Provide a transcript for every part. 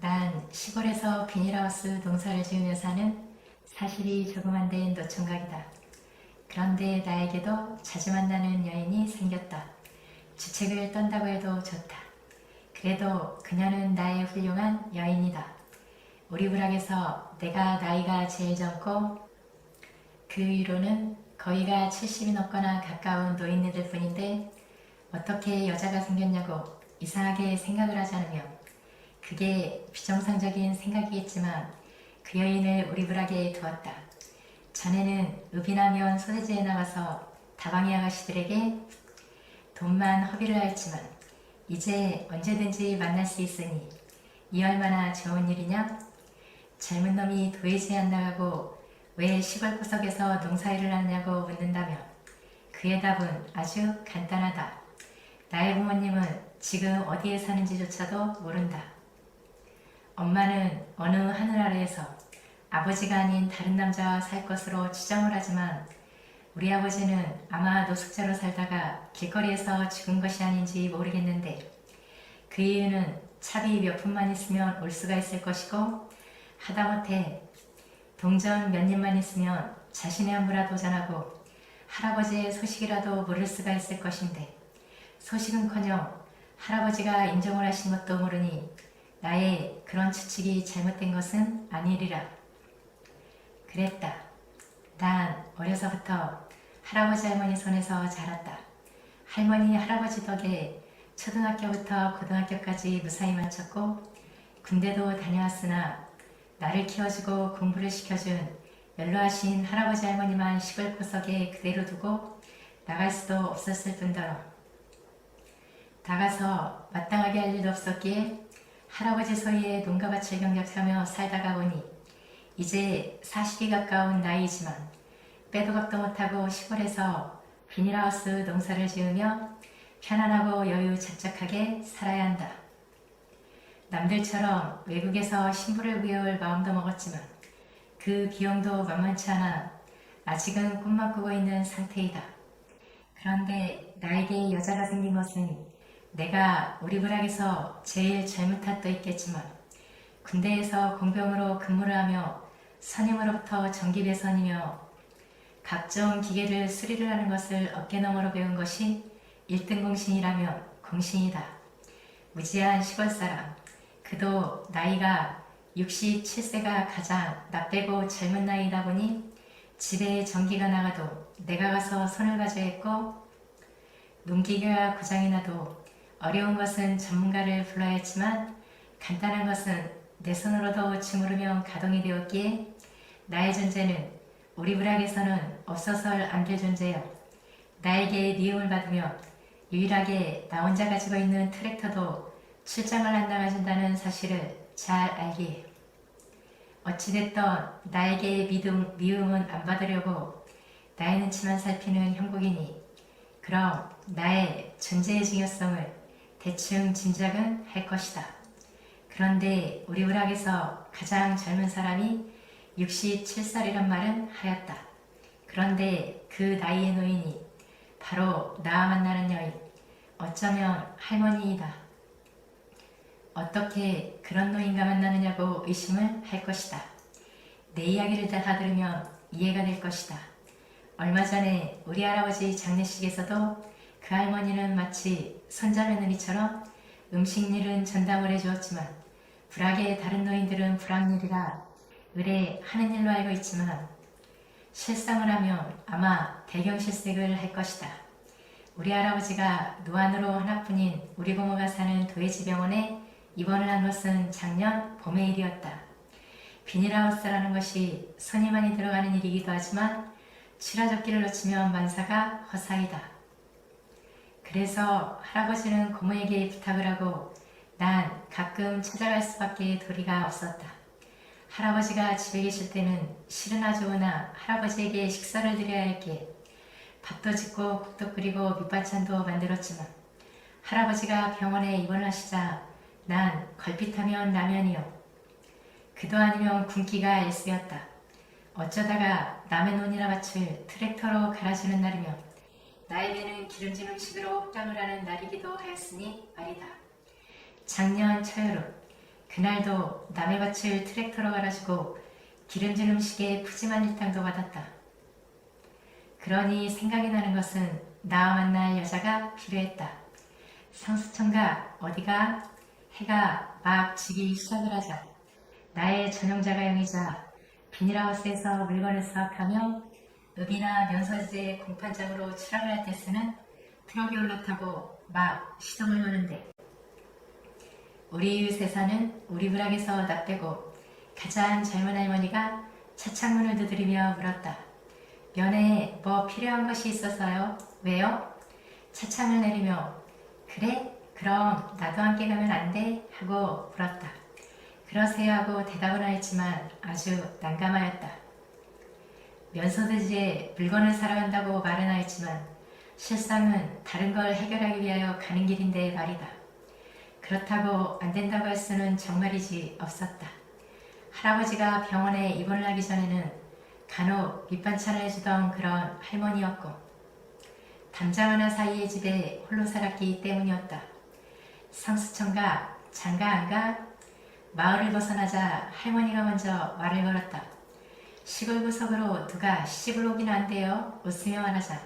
난 시골에서 비닐하우스 농사를 지으며 사는 사실이 안된 노총각이다. 그런데 나에게도 자주 만나는 여인이 생겼다. 주책을 떤다고 해도 좋다. 그래도 그녀는 나의 훌륭한 여인이다. 우리 부락에서 내가 나이가 제일 젊고 그 위로는 거의가 70이 넘거나 가까운 노인네들 뿐인데 어떻게 여자가 생겼냐고 이상하게 생각을 하지 않으며 그게 비정상적인 생각이겠지만 그 여인을 우리 부락에 두었다. 전에는 읍이나면 소재지에 나가서 다방이 아가씨들에게 돈만 허비를 하였지만 이제 언제든지 만날 수 있으니 이 얼마나 좋은 일이냐? 젊은 놈이 도회지에 안 나가고 왜 시골 구석에서 농사일을 하냐고 묻는다며 그의 답은 아주 간단하다. 나의 부모님은 지금 어디에 사는지조차도 모른다. 엄마는 어느 하늘 아래에서 아버지가 아닌 다른 남자와 살 것으로 추정을 하지만 우리 아버지는 아마 노숙자로 살다가 길거리에서 죽은 것이 아닌지 모르겠는데 그 이유는 차비 몇 푼만 있으면 올 수가 있을 것이고 하다못해 동전 몇 입만 있으면 자신의 안부라도 전하고 할아버지의 소식이라도 물을 수가 있을 것인데 소식은커녕 할아버지가 인정을 하신 것도 모르니 나의 그런 추측이 잘못된 것은 아니리라. 그랬다. 난 어려서부터 할아버지 할머니 손에서 자랐다. 할머니 할아버지 덕에 초등학교부터 고등학교까지 무사히 마쳤고 군대도 다녀왔으나 나를 키워주고 공부를 시켜준 연로하신 할아버지 할머니만 시골 구석에 그대로 두고 나갈 수도 없었을 뿐더러 나가서 마땅하게 할 일도 없었기에 할아버지 소리에 농가밭을 경작하며 살다가 보니 이제 40이 가까운 나이지만 빼도 박도 못하고 시골에서 비닐하우스 농사를 지으며 편안하고 여유 착착하게 살아야 한다. 남들처럼 외국에서 신부를 구해올 마음도 먹었지만 그 비용도 만만치 않아 아직은 꿈만 꾸고 있는 상태이다. 그런데 나에게 여자가 생긴 것은 내가 우리 부락에서 제일 젊은 탓도 있겠지만 군대에서 공병으로 근무를 하며 선임으로부터 전기배선이며 각종 기계를 수리를 하는 것을 어깨너머로 배운 것이 1등 공신이라면 공신이다. 무지한 시골 사람, 그도 나이가 67세가 가장 나 빼고 젊은 나이다 보니 집에 전기가 나가도 내가 가서 손을 봐줘야 했고 농기계가 고장이 나도 어려운 것은 전문가를 불러야 했지만 간단한 것은 내 손으로도 주무르면 가동이 되었기에 나의 존재는 우리 부락에서는 없어서는 안될 존재요. 나에게 미움을 받으며 유일하게 나 혼자 가지고 있는 트랙터도 출장을 안 나가준다는 사실을 잘 알기에 어찌됐던 나에게 믿음, 미움은 안 받으려고 나의 눈치만 살피는 형국이니 그럼 나의 존재의 중요성을 대충 짐작은 할 것이다. 그런데 우리 우락에서 가장 젊은 사람이 67살이란 말은 하였다. 그런데 그 나이의 노인이 바로 나와 만나는 여인, 어쩌면 할머니이다. 어떻게 그런 노인과 만나느냐고 의심을 할 것이다. 내 이야기를 다 들으면 이해가 될 것이다. 얼마 전에 우리 할아버지 장례식에서도 그 할머니는 마치 손자 며느리처럼 음식일은 전담을 해주었지만 불악의 다른 노인들은 불악일이라 의뢰 하는 일로 알고 있지만 실상을 하면 아마 대경실색을 할 것이다. 우리 할아버지가 노안으로 하나뿐인 우리 고모가 사는 도예지병원에 입원을 한 것은 작년 봄의 일이었다. 비닐하우스라는 것이 손이 많이 들어가는 일이기도 하지만 칠화적기를 놓치면 만사가 허사이다. 그래서 할아버지는 고모에게 부탁을 하고 난 가끔 찾아갈 수밖에 도리가 없었다. 할아버지가 집에 계실 때는 싫으나 좋으나 할아버지에게 식사를 드려야 했기에 밥도 짓고 국도 끓이고 밑반찬도 만들었지만 할아버지가 병원에 입원하시자 난 걸핏하면 라면이요. 그도 아니면 굶기가 일쑤였다. 어쩌다가 남의 논이나 밭을 트랙터로 갈아주는 날이며 나에게는 기름진 음식으로 혹당을 하는 날이기도 하였으니 말이다. 작년 초여름 그날도 남의 밭을 트랙터로 갈아주고 기름진 음식에 푸짐한 일당도 받았다. 그러니 생각이 나는 것은 나와 만날 여자가 필요했다. 상수청가 어디가 해가 막 지기 시작을 하자 나의 전용자가 용이자 비닐하우스에서 물건을 수확하며 읍이나 면서지의 공판장으로 출항을 할 때 쓰는 트럭에 올라타고 막 시동을 거는데 우리 이웃에 사는 우리 부락에서 나 빼고 가장 젊은 할머니가 차창문을 두드리며 물었다. 면에 뭐 필요한 것이 있어서요? 왜요? 차창을 내리며 그래? 그럼 나도 함께 가면 안 돼? 하고 물었다. 그러세요 하고 대답은 하였지만 아주 난감하였다. 면소드지에 물건을 사러 간다고 말은 하였지만 실상은 다른 걸 해결하기 위하여 가는 길인데 말이다. 그렇다고 안 된다고 할 수는 정말이지 없었다. 할아버지가 병원에 입원을 하기 전에는 간혹 밑반찬을 해주던 그런 할머니였고 담장 하나 사이의 집에 홀로 살았기 때문이었다. 상수청가 장가 안가 마을을 벗어나자 할머니가 먼저 말을 걸었다. 시골 구석으로 누가 시집을 오긴 한대요. 웃으며 말하자.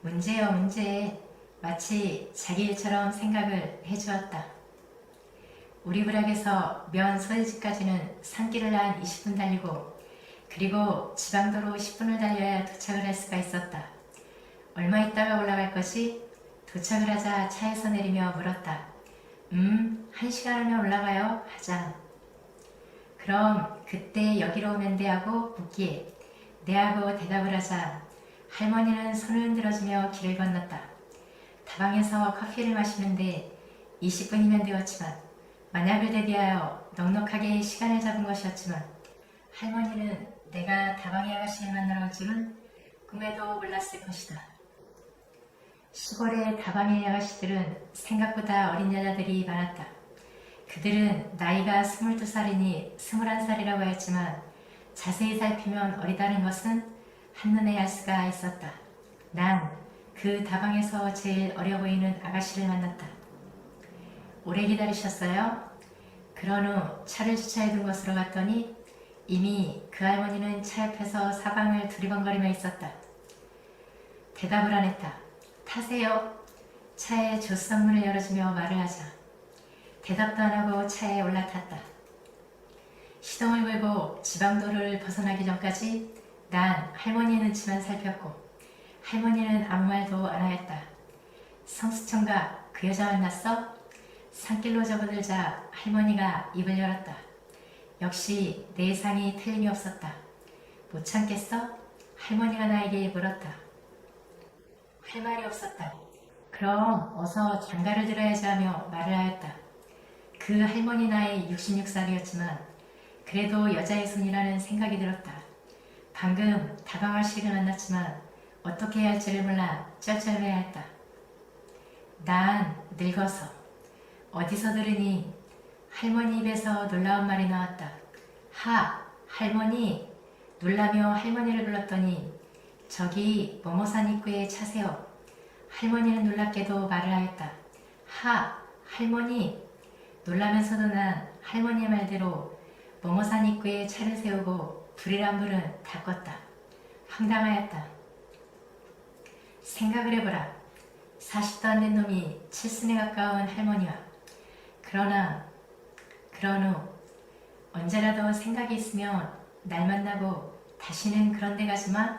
문제요 문제. 마치 자기 일처럼 생각을 해주었다. 우리 부락에서 면 소리집까지는 산길을 한 20분 달리고 그리고 지방도로 10분을 달려야 도착을 할 수가 있었다. 얼마 있다가 올라갈 것이 도착을 하자 차에서 내리며 물었다. 음, 한 시간 후면 올라가요. 하자. 그럼 그때 여기로 오면 돼 하고 묻기에 네하고 대답을 하자 할머니는 손을 흔들어주며 길을 건넜다. 다방에서 커피를 마시는데 20분이면 되었지만 만약을 대비하여 넉넉하게 시간을 잡은 것이었지만 할머니는 내가 다방의 아가씨를 만나러 올 줄은 꿈에도 몰랐을 것이다. 시골의 다방의 아가씨들은 생각보다 어린 여자들이 많았다. 그들은 나이가 22살이니 21살이라고 했지만 자세히 살피면 어리다는 것은 한눈에 알 수가 있었다. 난 그 다방에서 제일 어려 보이는 아가씨를 만났다. 오래 기다리셨어요? 그런 후 차를 주차해 둔 곳으로 갔더니 이미 그 할머니는 차 옆에서 사방을 두리번거리며 있었다. 대답을 안 했다. 타세요. 차의 조수석문을 열어주며 말을 하자. 대답도 안 하고 차에 올라탔다. 시동을 걸고 지방도로를 벗어나기 전까지 난 할머니의 눈치만 살폈고 할머니는 아무 말도 안 하였다. 성수청가 그 여자 만났어? 산길로 접어들자 할머니가 입을 열었다. 역시 내 예상이 틀림이 없었다. 못 참겠어? 할머니가 나에게 물었다. 할 말이 없었다. 그럼 어서 장가를 들어야지 하며 말을 하였다. 그 할머니 나이 66살이었지만 그래도 여자의 손이라는 생각이 들었다. 방금 다방할 씨를 만났지만 어떻게 해야 할지를 몰라 쩔쩔매했다. 난 늙어서 어디서 들으니 할머니 입에서 놀라운 말이 나왔다. 하 할머니 놀라며 할머니를 불렀더니 저기 뭐뭐산 입구에 차세요. 할머니는 놀랍게도 말을 하였다. 하 할머니 놀라면서도 난 할머니의 말대로 뭐뭐산 입구에 차를 세우고 불이란 불은 다 껐다. 황당하였다. 생각을 해보라. 40도 안 된 놈이 칠순에 가까운 할머니와 그러나 그런 후 언제라도 생각이 있으면 날 만나고 다시는 그런 데 가지 마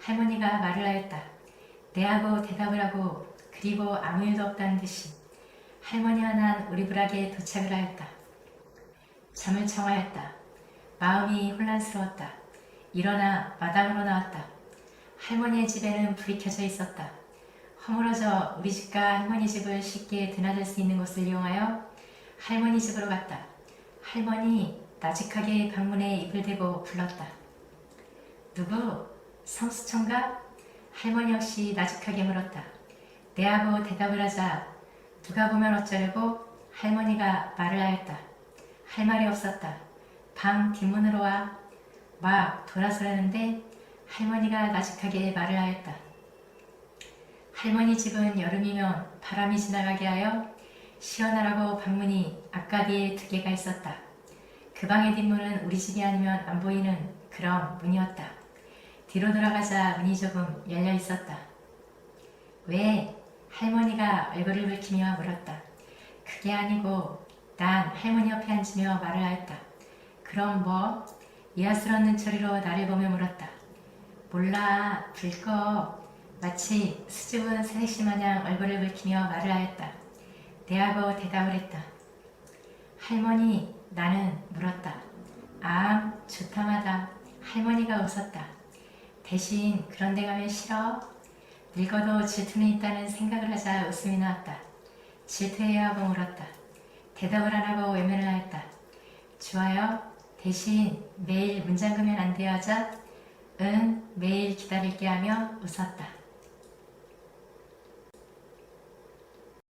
할머니가 말을 하였다. 내하고 대답을 하고 그리고 아무 일도 없다는 듯이 할머니와 난 우리 부락에 도착을 하였다. 잠을 청하였다. 마음이 혼란스러웠다. 일어나 마당으로 나왔다. 할머니의 집에는 불이 켜져 있었다. 허물어져 우리 집과 할머니 집을 쉽게 드나들 수 있는 곳을 이용하여 할머니 집으로 갔다. 할머니 나직하게 방문에 입을 대고 불렀다. 누구? 성수청가? 할머니 역시 나직하게 물었다. 내하고 대답을 하자 누가 보면 어쩌려고 할머니가 말을 하였다. 할 말이 없었다. 방 뒷문으로 와. 막 돌아서려는데 할머니가 나직하게 말을 하였다. 할머니 집은 여름이면 바람이 지나가게 하여 시원하라고 방문이 앞가게에 두 개가 있었다. 그 방의 뒷문은 우리 집이 아니면 안 보이는 그런 문이었다. 뒤로 돌아가자 문이 조금 열려 있었다. 왜? 할머니가 얼굴을 붉히며 물었다. 그게 아니고 난 할머니 옆에 앉으며 말을 하였다. 그럼 뭐? 이하스러운 눈초리로 나를 보며 물었다. 몰라, 불꺼. 마치 수줍은 새내시 마냥 얼굴을 붉히며 말을 하였다. 대하고 대답을 했다. 할머니, 나는 물었다. 아, 좋다마다. 할머니가 웃었다. 대신 그런 데 가면 싫어? 늙어도 질투는 있다는 생각을 하자 웃음이 나왔다. 질투해야 하고 물었다. 대답을 안 하고 외면을 하였다. 좋아요. 대신 매일 문 잠그면 안 돼요, 자? 응, 매일 기다릴게 하며 웃었다.